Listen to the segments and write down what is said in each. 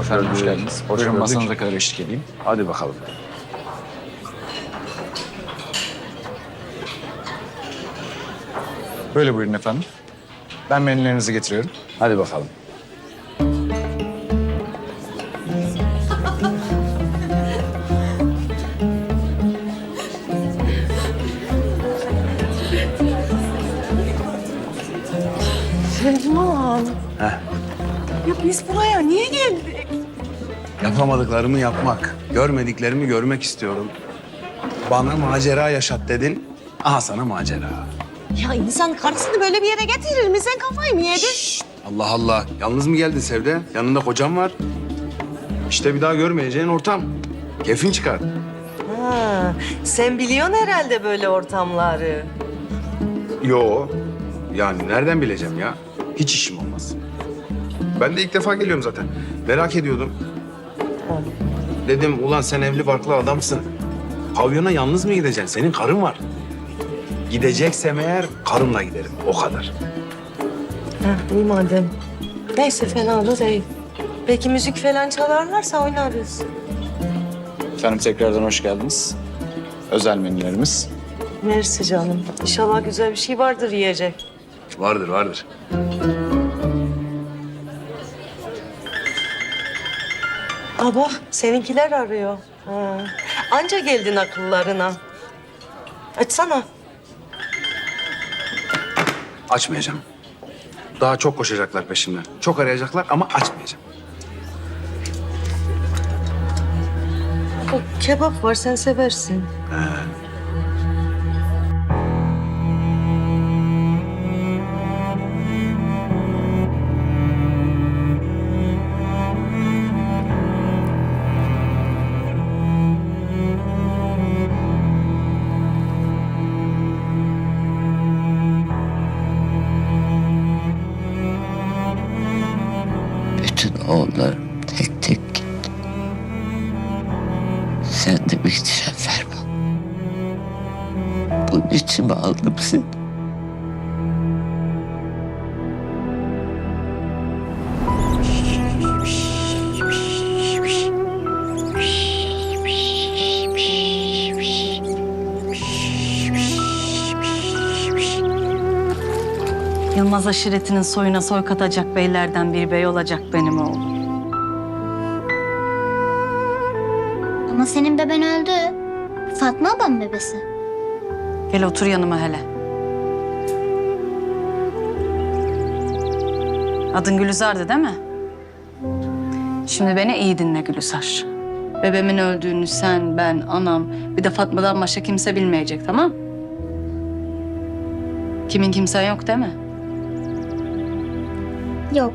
Efendim hoş geldiniz. Hoş Buyurun gördük. masanıza kadar eşlik edeyim. Hadi bakalım. Böyle buyurun efendim. Ben menülerinizi getiriyorum. Hadi bakalım. Selman. Heh. Ya biz buraya niye geldik? Yapamadıklarımı yapmak, görmediklerimi görmek istiyorum. Bana macera yaşat dedin. Aha sana macera. Ya insan karısını böyle bir yere getirir mi? Sen kafayı mı yedin? Allah Allah. Yalnız mı geldin Sevde? Yanında kocam var. İşte bir daha görmeyeceğin ortam. Keyfin çıkar. Ha, sen biliyorsun herhalde böyle ortamları. Yo. Yani nereden bileceğim ya? Hiç işim olmaz. Ben de ilk defa geliyorum zaten. Merak ediyordum. Dedim ulan sen evli barklı adamsın. Pavyona yalnız mı gideceksin? Senin karın var. Gideceksem eğer karımla giderim. O kadar. Ha, iyi madem. Neyse fena da değil. Belki müzik falan çalarlarsa oynarız. Efendim tekrardan hoş geldiniz. Özel menülerimiz. Mersi canım. İnşallah güzel bir şey vardır yiyecek. Vardır vardır. Aa bak seninkiler arıyor. Ha. Anca geldin akıllarına. Açsana. Açmayacağım. Daha çok koşacaklar peşimden. Çok arayacaklar ama açmayacağım. Bak kebap var sen seversin. Bütün oğullarım tek tek gitti. Sen de bir şeref verme. Bunun için mi aldım seni? Yılmaz aşiretinin soyuna soy katacak beylerden bir bey olacak benim oğlum. Ama senin beben öldü. Fatma abam bebesi. Gel otur yanıma hele. Adın Gülizar'dı değil mi? Şimdi beni iyi dinle Gülizar. Bebemin öldüğünü sen, ben, anam, bir de Fatma'dan başka kimse bilmeyecek tamam? Kimin kimsen yok değil mi? Yok.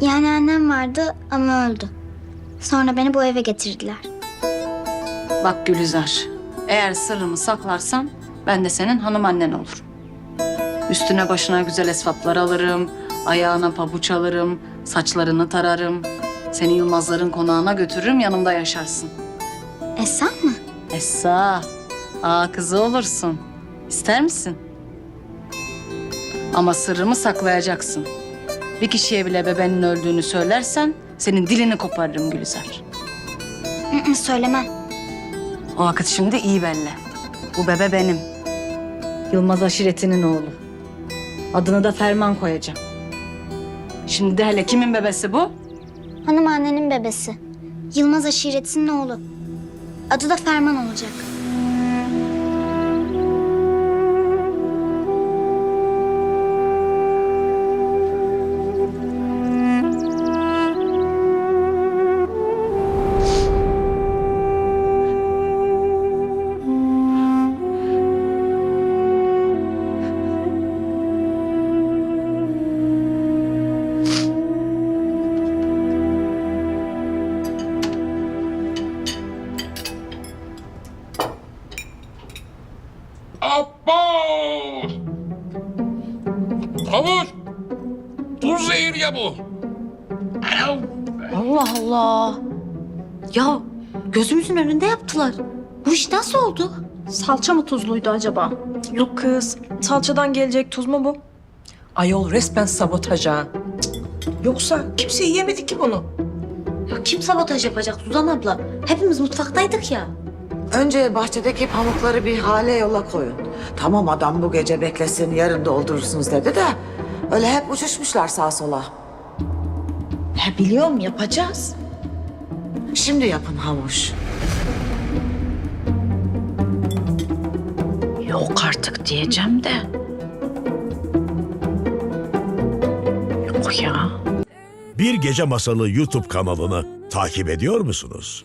Yani annem vardı ama öldü. Sonra beni bu eve getirdiler. Bak Gülizar, eğer sırrımı saklarsan ben de senin hanım annen olurum. Üstüne başına güzel esvaplar alırım, ayağına pabuç alırım, saçlarını tararım. Seni Yılmazların konağına götürürüm, yanımda yaşarsın. Esen mi? Essa, ağa kızı olursun. İster misin? Ama sırrımı saklayacaksın. Bir kişiye bile bebenin öldüğünü söylersen senin dilini koparırım Gülizar. Hı hı, söylemem. O vakit şimdi iyi belli. Bu bebe benim. Yılmaz aşiretinin oğlu. Adını da Ferman koyacağım. Şimdi de hele kimin bebesi bu? Hanım annenin bebesi. Yılmaz aşiretinin oğlu. Adı da Ferman olacak. Tavır! Tuz zehir ya bu. Allah Allah. Ya gözümüzün önünde yaptılar. Bu iş nasıl oldu? Salça mı tuzluydu acaba? Yok kız. Salçadan gelecek tuz mu bu? Ayol resmen sabotaj ha. Yoksa kimse yiyemedi ki bunu. Ya kim sabotaj yapacak Suzan abla? Hepimiz mutfaktaydık ya. Önce bahçedeki pamukları bir hale yola koyun. Tamam adam bu gece beklesin yarın doldurursunuz dedi de... ...öyle hep uçuşmuşlar sağa sola. He biliyorum yapacağız. Şimdi yapın havuç. Yok artık diyeceğim de. Yok ya. Bir Gece Masalı YouTube kanalını takip ediyor musunuz?